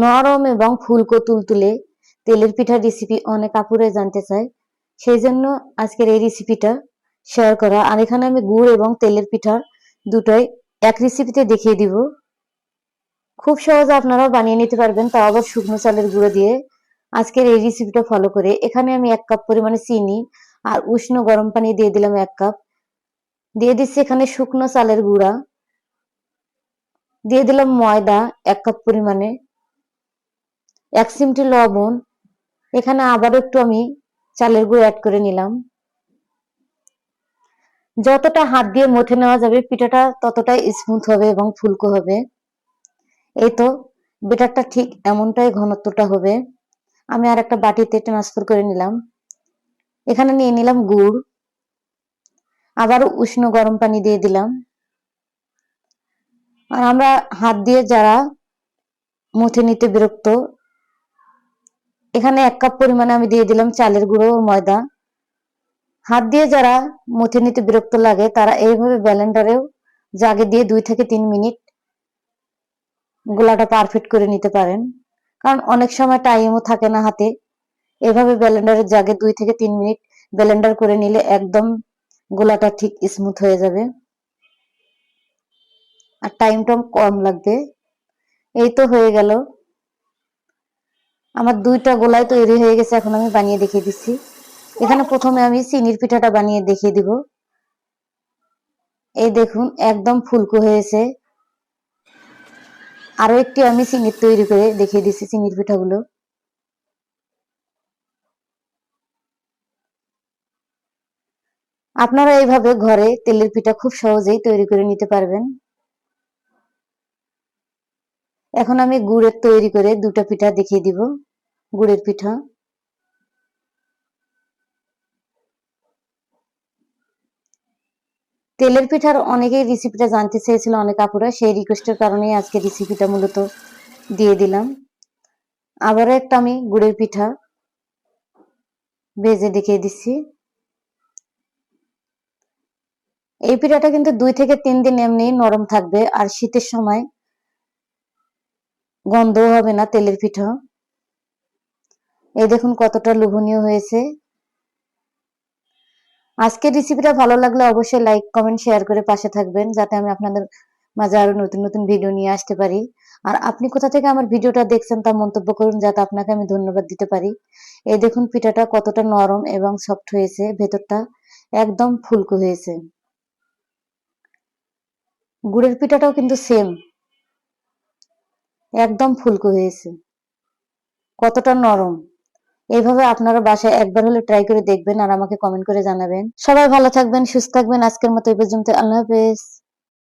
নরম এবং ফুলকো তুলতুলে তেলের পিঠার রেসিপি অনেক আপুরে জানতে চায়। সেই জন্য আজকের এই রেসিপিটা শেয়ার করা। আর এখানে আমি গুড় এবং তেলের পিঠার দুটোই এক রেসিপিতে দেখিয়ে দিব। খুব সহজে আপনারাও বানিয়ে নিতে পারবেন তাও আবার শুকনো চালের গুঁড়ো দিয়ে। আজকের এই রেসিপিটা ফলো করে এখানে আমি এক কাপ পরিমাণে চিনি আর উষ্ণ গরম পানি দিয়ে দিলাম এক কাপ। দিয়ে দিচ্ছি এখানে শুকনো চালের গুঁড়া। দিয়ে দিলাম ময়দা এক কাপ পরিমাণে। এক চিমটি লবণ। এখানে আবার একটু আমি চালের গুঁড়ো অ্যাড করে নিলাম। যতটা হাত দিয়ে মথে নেওয়া যাবে, পিঠাটা ততটাই স্মুথ হবে এবং ফুলকো হবে। এই তো বেটারটা ঠিক এমনটাই ঘনত্বটা হবে। আমি আর একটা বাটিতে ট্রান্সফার করে নিলাম। এখানে নিয়ে নিলাম গুড়। আবার উষ্ণ গরম পানি দিয়ে দিলাম। আর আমরা হাত দিয়ে যারা মুথে নিতে বিরক্ত এখানে এক কাপ পরিমাণে আমি দিয়ে দিলাম চালের গুঁড়ো ও ময়দা। হাত দিয়ে যারা মুথে নিতে বিরক্ত লাগে, তারা এইভাবে ব্যালেন্ডারেও জাগে দিয়ে দুই থেকে তিন মিনিট গোলাটা পারফেক্ট করে নিতে পারেন। কারণ অনেক সময় টাইমও থাকে না হাতে। এভাবে ব্যালেন্ডারের জাগে দুই থেকে তিন মিনিট ব্যালেন্ডার করে নিলে একদম গোলাটা ঠিক স্মুথ হয়ে যাবে। আর টাইম টাইমটা কম লাগবে। এই তো হয়ে গেল। আমার দুইটা গোলাই তৈরি হয়ে গেছে, এখন আমি বানিয়ে দেখিয়ে দিচ্ছি। এখানে প্রথমে আমি চিনির পিঠাটা বানিয়ে দেখিয়ে দিব। এই দেখুন, একদম ফুলকো হয়েছে। আরও একটি আমি চিনির তৈরি করে দেখিয়ে দিচ্ছি চিনির পিঠাগুলো। আপনারা এইভাবে ঘরে তেলের পিঠা খুব সহজেই তৈরি করে নিতে পারবেন। এখন আমি গুড়ের তৈরি করে দুটো পিঠা দেখিয়ে দিব, গুড়ের পিঠা। তেলের পিঠার অনেকেই রেসিপিটা জানতে চেয়েছিল, অনেক আপুরা, সেই রিকোয়েস্টের কারণেই আজকে রেসিপিটা মূলত দিয়ে দিলাম। আবারও একটা আমি গুড়ের পিঠা ভেজে দেখিয়ে দিচ্ছি। এই পিঠাটা কিন্তু দুই থেকে তিন দিন এমনি নরম থাকবে, আর শীতের সময় গন্ধ হবে না, তেলের পিঠা। এই দেখুন কতটা লোভনীয় হয়েছে। আজকের রেসিপিটা ভালো লাগলে অবশ্যই লাইক কমেন্ট শেয়ার করে পাশে থাকবেন, যাতে আমি আপনাদের মাঝে আরও নতুন নতুন ভিডিও নিয়ে আসতে পারি। আর আপনি কোথা থেকে আমার ভিডিওটা দেখছেন তা মন্তব্য করুন, যাতে আপনাকে আমি ধন্যবাদ দিতে পারি। এই দেখুন পিঠাটা কতটা নরম এবং সফট হয়েছে, ভেতরটা একদম ফুলকো হয়েছে। গুড়ের পিঠাটাও কিন্তু সেম একদম ফুলকো হয়েছে কতটা নরম। এইভাবে আপনারা বাসায় একবার হলে ট্রাই করে দেখবেন আর আমাকে কমেন্ট করে জানাবেন। সবাই ভালো থাকবেন, সুস্থ থাকবেন। আজকের মতো এই পর্যন্ত। আল্লাহ হাফেজ।